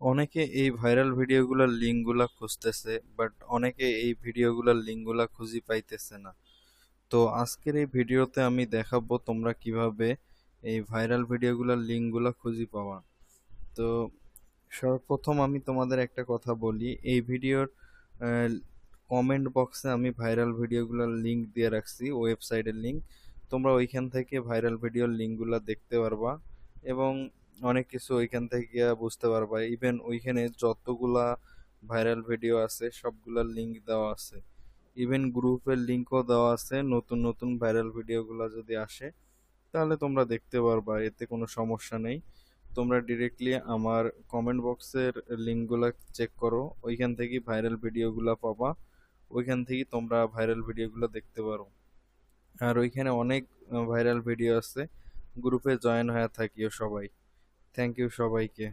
অনেকে এই ভাইরাল ভিডিওগুলোর লিঙ্কগুলা খুঁজতেছে বাট অনেকে এই ভিডিওগুলোর লিঙ্কগুলা খুঁজে পাইতেছে না। তো আজকের এই ভিডিওতে আমি দেখাবো তোমরা কীভাবে এই ভাইরাল ভিডিওগুলোর লিঙ্কগুলা খুঁজে পাওয়া তো সর্বপ্রথম আমি তোমাদের একটা কথা বলি, এই ভিডিওর কমেন্ট বক্সে আমি ভাইরাল ভিডিওগুলোর লিঙ্ক দিয়ে রাখছি ওয়েবসাইটের লিঙ্ক তোমরা ওইখান থেকে ভাইরাল ভিডিওর লিঙ্কগুলো দেখতে পারবা এবং অনেক কিছু ওইখান থেকে গিয়া বুঝতে পারবা। ইভেন ওইখানে যতগুলা ভাইরাল ভিডিও আছে সবগুলার লিঙ্ক দেওয়া আছে। ইভেন গ্রুপের লিঙ্কও দেওয়া আছে, নতুন নতুন ভাইরাল ভিডিওগুলো যদি আসে, তাহলে তোমরা দেখতে পারবা, এতে কোনো সমস্যা নেই। তোমরা ডিরেক্টলি আমার কমেন্ট বক্সের লিঙ্কগুলো চেক করো, ওইখান থেকে ভাইরাল ভিডিওগুলো পাবা, ওইখান থেকে তোমরা ভাইরাল ভিডিওগুলো দেখতে পারো। আর ওইখানে অনেক ভাইরাল ভিডিও আছে গ্রুপে জয়েন হয়ে থাকিও সবাই। থ্যাংক ইউ সবাইকে।